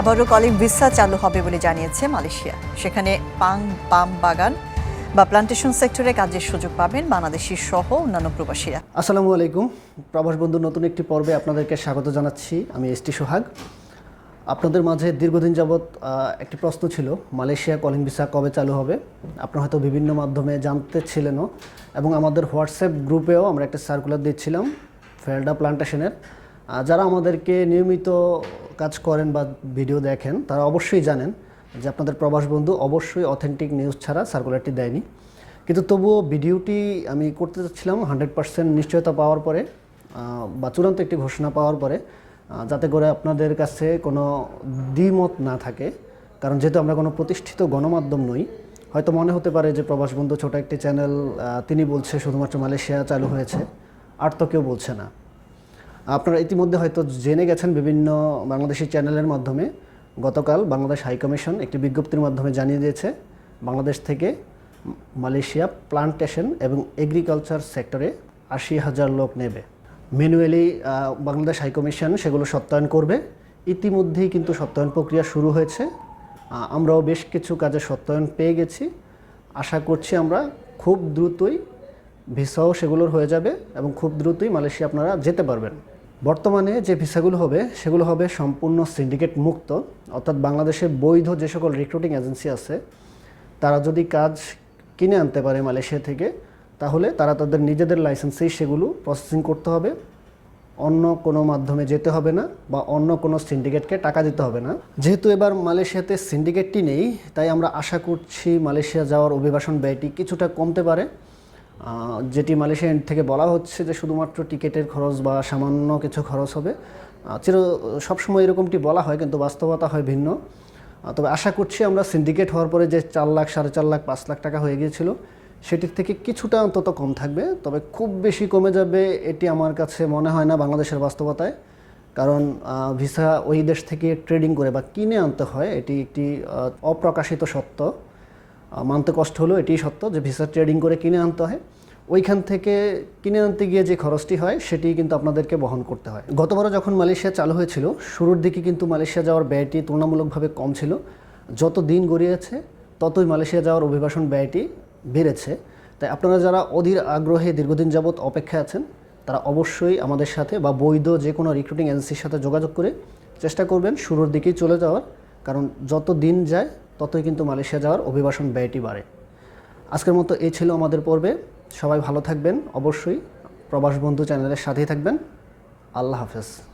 আবারও calling visa চালু হবে বলে জানিয়েছে মালয়েশিয়া। সেখানে পাং, পাম বাগান বা প্লান্টেশন সেক্টরে কাজের সুযোগ পাবেন বাংলাদেশি সহ অন্যান্য প্রবাসীরা। আসসালামু আলাইকুম। প্রবাস বন্ধু নতুন একটি পর্বে আপনাদেরকে স্বাগত জানাচ্ছি। আমি এস টি সোহাগ। আপনাদের মাঝে দীর্ঘদিন যাবৎ একটি প্রশ্ন ছিল, মালয়েশিয়া কলিং ভিসা কবে চালু হবে? আপনারা হয়তো বিভিন্ন মাধ্যমে জানতে ছিলেনও এবং আমাদের হোয়াটসঅ্যাপ গ্রুপেও আমরা একটা সার্কুলার দিচ্ছিলাম, ফেলডা প্লান্টেশনের। যারা আমাদেরকে নিয়মিত কাজ করেন বা ভিডিও দেখেন, তারা অবশ্যই জানেন যে আপনাদের প্রবাস বন্ধু অবশ্যই অথেন্টিক নিউজ ছাড়া সার্কুলারটি দেয়নি। কিন্তু তবুও ভিডিওটি আমি করতে চাচ্ছিলাম হান্ড্রেড পার্সেন্ট নিশ্চয়তা পাওয়ার পরে বা চূড়ান্ত একটি ঘোষণা পাওয়ার পরে যাতে করে আপনাদের কাছে কোনো দ্বিমত না থাকে। কারণ যেহেতু আমরা কোনো প্রতিষ্ঠিত গণমাধ্যম নই, হয়তো মনে হতে পারে যে প্রবাস বন্ধু ছোট একটি চ্যানেল তিনি বলছে শুধুমাত্র মালয়েশিয়া চালু হয়েছে, আর তো কেউ বলছে না। আপনারা ইতিমধ্যে হয়তো জেনে গেছেন বিভিন্ন বাংলাদেশি চ্যানেলের মাধ্যমে, গতকাল বাংলাদেশ হাইকমিশন একটি বিজ্ঞপ্তির মাধ্যমে জানিয়ে দিয়েছে, বাংলাদেশ থেকে মালয়েশিয়া প্লান্টেশন এবং এগ্রিকালচার সেক্টরে আশি হাজার লোক নেবে। ম্যানুয়ালি বাংলাদেশ হাইকমিশন সেগুলো সত্যায়ন করবে। ইতিমধ্যেই কিন্তু সত্যায়ন প্রক্রিয়া শুরু হয়েছে। আমরাও বেশ কিছু কাজে সত্যায়ন পেয়ে গেছি। আশা করছি আমরা খুব দ্রুতই ভিসাও সেগুলোর হয়ে যাবে এবং খুব দ্রুতই মালয়েশিয়া আপনারা যেতে পারবেন। বর্তমানে যে ভিসাগুলো হবে, সেগুলো হবে সম্পূর্ণ সিন্ডিকেট মুক্ত। অর্থাৎ বাংলাদেশে বৈধ যে সকল রিক্রুটিং এজেন্সি আছে, তারা যদি কাজ কিনে আনতে পারে মালয়েশিয়া থেকে, তাহলে তারা তাদের নিজেদের লাইসেন্সেই সেগুলো প্রসেসিং করতে হবে। অন্য কোনো মাধ্যমে যেতে হবে না বা অন্য কোনো সিন্ডিকেটকে টাকা দিতে হবে না। যেহেতু এবার মালয়েশিয়াতে সিন্ডিকেটটি নেই, তাই আমরা আশা করছি মালয়েশিয়া যাওয়ার অভিবাসন ব্যয়টি কিছুটা কমতে পারে। যেটি মালয়েশিয়া end থেকে বলা হচ্ছে যে শুধুমাত্র টিকিটের খরচ বা সামান্য কিছু খরচ হবে। চির সবসময় এরকমটি বলা হয়, কিন্তু বাস্তবতা হয় ভিন্ন। তবে আশা করছি আমরা সিন্ডিকেট হওয়ার পরে যে চার লাখ, সাড়ে চার লাখ, পাঁচ লাখ টাকা হয়ে গিয়েছিল, সেটির থেকে কিছুটা অন্তত কম থাকবে। তবে খুব বেশি কমে যাবে এটি আমার কাছে মনে হয় না বাংলাদেশের বাস্তবতায়, কারণ ভিসা ওই দেশ থেকে ট্রেডিং করে বা কিনে আনতে হয়, এটি একটি অপ্রকাশিত সত্য। মানতে কষ্ট হলেও এটি সত্য যে ভিসা ট্রেডিং করে কিনে আনতে হয়। ওইখান থেকে কিনে আনতে গিয়ে যে খরচটি হয় সেটি কিন্তু আপনাদেরকে বহন করতে হয়। গতবারও যখন মালয়েশিয়া চালু হয়েছিল, শুরুর দিকে কিন্তু মালয়েশিয়া যাওয়ার ব্যয়টি তুলনামূলকভাবে কম ছিল। যত দিন গড়িয়েছে, ততই মালয়েশিয়া যাওয়ার অভিবাসন ব্যয়টি বেড়েছে। তাই আপনারা যারা অধীর আগ্রহে দীর্ঘদিন যাবৎ অপেক্ষায় আছেন, তারা অবশ্যই আমাদের সাথে বা বৈধ যে কোনো রিক্রুটিং এজেন্সির সাথে যোগাযোগ করে চেষ্টা করবেন শুরুর দিকেই চলে যাওয়ার। কারণ যত দিন যায় ততই কিন্তু মালয়েশিয়া যাওয়ার অভিবাসন ব্যয়টি বাড়ে। আজকের মতো এই ছিল আমাদের পর্বে। সবাই ভালো থাকবেন, অবশ্যই। প্রবাস বন্ধু চ্যানেলের সাথেই থাকবেন। আল্লাহ হাফেজ।